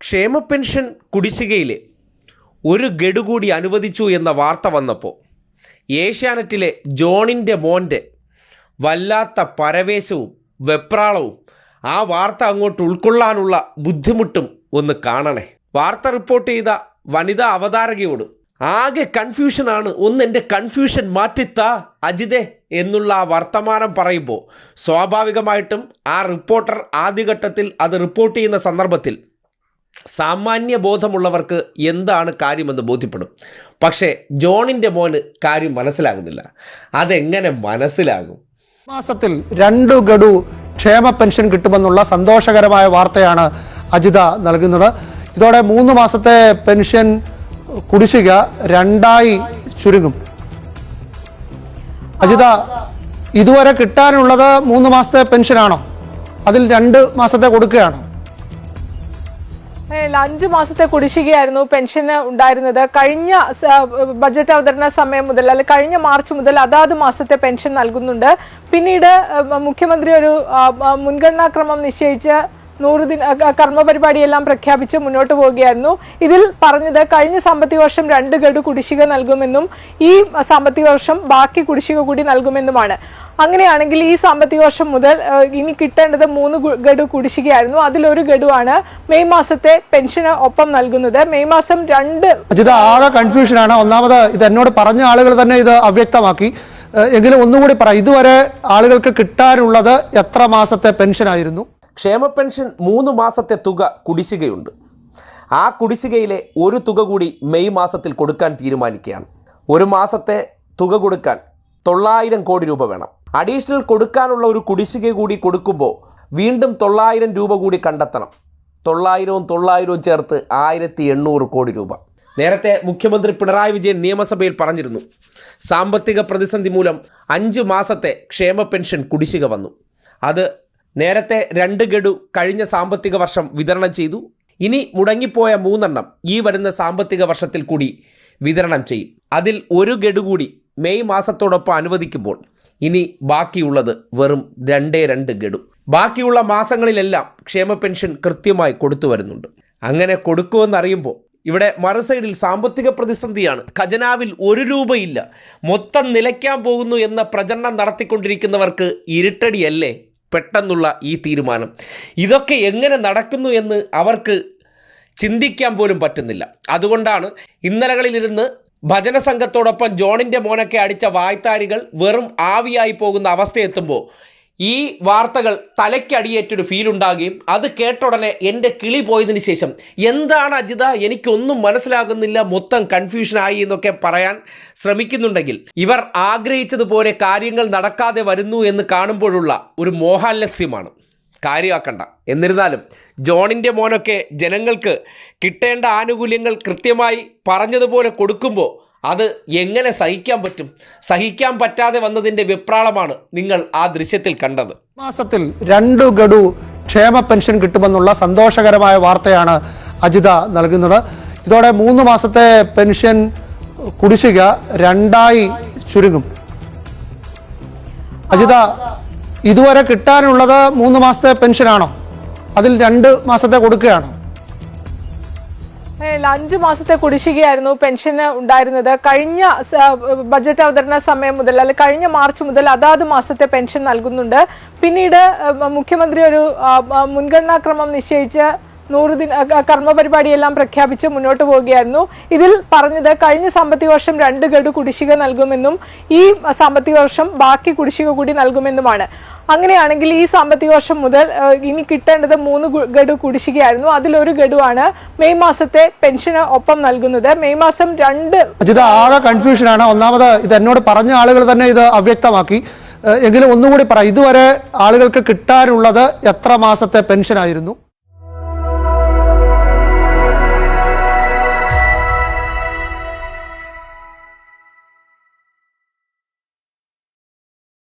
ക്ഷേമ പെൻഷൻ കുടിശ്ശികയിൽ ഒരു ഗഡു കൂടി അനുവദിച്ചു എന്ന വാർത്ത വന്നപ്പോൾ ഏഷ്യാനെറ്റിലെ ജോണിന്റെ മോന്റെ വല്ലാത്ത പരവേശവും വെപ്രാളവും ആ വാർത്ത അങ്ങോട്ട് ഉൾക്കൊള്ളാനുള്ള ബുദ്ധിമുട്ടും ഒന്ന് കാണണേ. വാർത്ത റിപ്പോർട്ട് ചെയ്ത വനിതാ അവതാരകയോട് ആകെ കൺഫ്യൂഷനാണ് ഒന്ന് എന്റെ കൺഫ്യൂഷൻ മാറ്റിത്താ അജിതേ എന്നുള്ള ആ വർത്തമാനം പറയുമ്പോൾ സ്വാഭാവികമായിട്ടും ആ റിപ്പോർട്ടർ ആദ്യഘട്ടത്തിൽ അത് റിപ്പോർട്ട് ചെയ്യുന്ന സന്ദർഭത്തിൽ സാമാന്യ ബോധമുള്ളവർക്ക് എന്താണ് കാര്യമെന്ന് ബോധ്യപ്പെടും. പക്ഷേ ജോണിന്റെ മോന് കാര്യം മനസ്സിലാകുന്നില്ല. അതെങ്ങനെ മനസ്സിലാകും? മാസത്തിൽ രണ്ടു ഗഡു ക്ഷേമ പെൻഷൻ കിട്ടുമെന്നുള്ള സന്തോഷകരമായ വാർത്തയാണ് അജിത നൽകുന്നത്. ഇതോടെ മൂന്ന് മാസത്തെ പെൻഷൻ കുടിശ്ശിക രണ്ടായി ചുരുങ്ങും. അജിത ഇതുവരെ കിട്ടാനുള്ളത് മൂന്ന് മാസത്തെ പെൻഷനാണോ? അതിൽ രണ്ട് മാസത്തെ കൊടുക്കുകയാണോ? ഏഹ് അഞ്ചു മാസത്തെ കുടിശ്ശികയായിരുന്നു പെൻഷന് ഉണ്ടായിരുന്നത്. കഴിഞ്ഞ ബജറ്റ് അവതരണ സമയം മുതൽ അല്ലെ കഴിഞ്ഞ മാർച്ച് മുതൽ അതാത് മാസത്തെ പെൻഷൻ നൽകുന്നുണ്ട്. പിന്നീട് മുഖ്യമന്ത്രി ഒരു മുൻഗണനാക്രമം നിശ്ചയിച്ച് നൂറ് ദിന കർമ്മ പരിപാടിയെല്ലാം പ്രഖ്യാപിച്ച് മുന്നോട്ട് പോവുകയായിരുന്നു. ഇതിൽ പറഞ്ഞത് കഴിഞ്ഞ സാമ്പത്തിക വർഷം രണ്ട് ഗഡു കുടിശ്ശിക നൽകുമെന്നും ഈ സാമ്പത്തിക വർഷം ബാക്കി കുടിശ്ശിക കൂടി നൽകുമെന്നുമാണ്. അങ്ങനെയാണെങ്കിൽ ഈ സാമ്പത്തിക വർഷം മുതൽ ഇനി കിട്ടേണ്ടത് മൂന്ന് ഗഡു കുടിശ്ശികയായിരുന്നു. അതിലൊരു ഗഡുവാണ് മെയ് മാസത്തെ പെൻഷന് ഒപ്പം നൽകുന്നത്. മെയ് മാസം രണ്ട് ഇത് ആകെ കൺഫ്യൂഷനാണ് ഒന്നാമത് ഇത് എന്നോട് പറഞ്ഞ ആളുകൾ തന്നെ ഇത് അവ്യക്തമാക്കി. എങ്കിലും ഒന്നുകൂടി പറ ഇതുവരെ ആളുകൾക്ക് കിട്ടാനുള്ളത് എത്ര മാസത്തെ പെൻഷനായിരുന്നു? ക്ഷേമ പെൻഷൻ മൂന്ന് മാസത്തെ തുക കുടിശ്ശികയുണ്ട്. ആ കുടിശ്ശികയിലെ ഒരു തുക കൂടി മെയ് മാസത്തിൽ കൊടുക്കാൻ തീരുമാനിക്കുകയാണ്. ഒരു മാസത്തെ തുക കൊടുക്കാൻ തൊള്ളായിരം കോടി രൂപ വേണം. അഡീഷണൽ കൊടുക്കാനുള്ള ഒരു കുടിശ്ശിക കൂടി കൊടുക്കുമ്പോൾ വീണ്ടും തൊള്ളായിരം രൂപ കൂടി കണ്ടെത്തണം. തൊള്ളായിരവും തൊള്ളായിരവും ചേർത്ത് ആയിരത്തി എണ്ണൂറ് കോടി രൂപ. നേരത്തെ മുഖ്യമന്ത്രി പിണറായി വിജയൻ നിയമസഭയിൽ പറഞ്ഞിരുന്നു സാമ്പത്തിക പ്രതിസന്ധി മൂലം അഞ്ച് മാസത്തെ ക്ഷേമ പെൻഷൻ കുടിശ്ശിക വന്നു. അത് നേരത്തെ രണ്ട് ഗഡു കഴിഞ്ഞ സാമ്പത്തിക വർഷം വിതരണം ചെയ്തു. ഇനി മുടങ്ങിപ്പോയ മൂന്നെണ്ണം ഈ വരുന്ന സാമ്പത്തിക വർഷത്തിൽ കൂടി വിതരണം ചെയ്യും. അതിൽ ഒരു ഗഡു കൂടി മെയ് മാസത്തോടൊപ്പം അനുവദിക്കുമ്പോൾ ഇനി ബാക്കിയുള്ളത് വെറും രണ്ടേ രണ്ട് ഗഡു. ബാക്കിയുള്ള മാസങ്ങളിലെല്ലാം ക്ഷേമ പെൻഷൻ കൃത്യമായി കൊടുത്തു വരുന്നുണ്ട്. അങ്ങനെ കൊടുക്കുമെന്നറിയുമ്പോൾ ഇവിടെ മറുസൈഡിൽ സാമ്പത്തിക പ്രതിസന്ധിയാണ്. ഖജനാവിൽ ഒരു രൂപയില്ല. മൊത്തം നിലയ്ക്കാൻ പോകുന്നു എന്ന പ്രചരണം നടത്തിക്കൊണ്ടിരിക്കുന്നവർക്ക് ഇരുട്ടടിയല്ലേ? പെട്ടെന്നുള്ള ഈ തീരുമാനം. ഇതൊക്കെ എങ്ങനെ നടക്കുന്നു എന്ന് അവർക്ക് ചിന്തിക്കാൻ പോലും പറ്റുന്നില്ല. അതുകൊണ്ടാണ് ഇന്നലകളിലിരുന്ന് ഭജന സംഘത്തോടൊപ്പം ജോണിന്റെ മോനൊക്കെ അടിച്ച വായ്ത്താരികൾ വെറും ആവിയായി പോകുന്ന അവസ്ഥയെത്തുമ്പോൾ ഈ വാർത്തകൾ തലയ്ക്കടിയേറ്റൊരു ഫീൽ ഉണ്ടാകുകയും അത് കേട്ട ഉടനെ എന്റെ കിളി പോയതിന് ശേഷം എന്താണ് അജിത? എനിക്കൊന്നും മനസ്സിലാകുന്നില്ല. മൊത്തം കൺഫ്യൂഷനായി എന്നൊക്കെ പറയാൻ ശ്രമിക്കുന്നുണ്ടെങ്കിൽ ഇവർ ആഗ്രഹിച്ചതുപോലെ കാര്യങ്ങൾ നടക്കാതെ വരുന്നു എന്ന് കാണുമ്പോഴുള്ള ഒരു മോഹാലസ്യമാണ്. കാര്യമാക്കണ്ട. എന്നിരുന്നാലും ജോണിന്റെ മോനൊക്കെ ജനങ്ങൾക്ക് കിട്ടേണ്ട ആനുകൂല്യങ്ങൾ കൃത്യമായി പറഞ്ഞതുപോലെ കൊടുക്കുമ്പോൾ അത് എങ്ങനെ സഹിക്കാൻ പറ്റും? സഹിക്കാൻ പറ്റാതെ വന്നതിന്റെ വിപ്രാളമാണ് നിങ്ങൾ ആ ദൃശ്യത്തിൽ കണ്ടത്. മാസത്തിൽ രണ്ടു ഗഡു ക്ഷേമ പെൻഷൻ കിട്ടുമെന്നുള്ള സന്തോഷകരമായ വാർത്തയാണ് അജിത നൽകുന്നത്. ഇതോടെ മൂന്ന് മാസത്തെ പെൻഷൻ കുടിശ്ശിക രണ്ടായി ചുരുങ്ങും. അജിത ഇതുവരെ കിട്ടാനുള്ളത് മൂന്ന് മാസത്തെ പെൻഷനാണോ? അതിൽ രണ്ട് മാസത്തെ കൊടുക്കുകയാണോ? അഞ്ച് മാസത്തെ കുടിശ്ശികയായിരുന്നു പെൻഷന് ഉണ്ടായിരുന്നത്. കഴിഞ്ഞ ബജറ്റ് അവതരണ സമയം മുതൽ അല്ലെ കഴിഞ്ഞ മാർച്ച് മുതൽ അതാത് മാസത്തെ പെൻഷൻ നൽകുന്നുണ്ട്. പിന്നീട് മുഖ്യമന്ത്രി ഒരു മുൻഗണനാക്രമം നിശ്ചയിച്ച് നൂറ് ദിന കർമ്മ പരിപാടിയെല്ലാം പ്രഖ്യാപിച്ച് മുന്നോട്ട് പോവുകയായിരുന്നു. ഇതിൽ പറഞ്ഞത് കഴിഞ്ഞ സാമ്പത്തിക വർഷം രണ്ട് ഗഡു കുടിശ്ശിക നൽകുമെന്നും ഈ സാമ്പത്തിക വർഷം ബാക്കി കുടിശ്ശിക കൂടി നൽകുമെന്നുമാണ്. അങ്ങനെയാണെങ്കിൽ ഈ സാമ്പത്തിക വർഷം മുതൽ ഇനി കിട്ടേണ്ടത് മൂന്ന് ഗഡു കുടിശ്ശികയായിരുന്നു. അതിലൊരു ഗഡുവാണ് മെയ് മാസത്തെ പെൻഷന് ഒപ്പം നൽകുന്നത്. മെയ് മാസം രണ്ട് ഇത് ആകെ കൺഫ്യൂഷനാണ് ഒന്നാമത് ഇത് എന്നോട് പറഞ്ഞ ആളുകൾ തന്നെ ഇത് അവ്യക്തമാക്കി. എങ്കിലും ഒന്നുകൂടി പറ ഇതുവരെ ആളുകൾക്ക് കിട്ടാനുള്ളത് എത്ര മാസത്തെ പെൻഷനായിരുന്നു?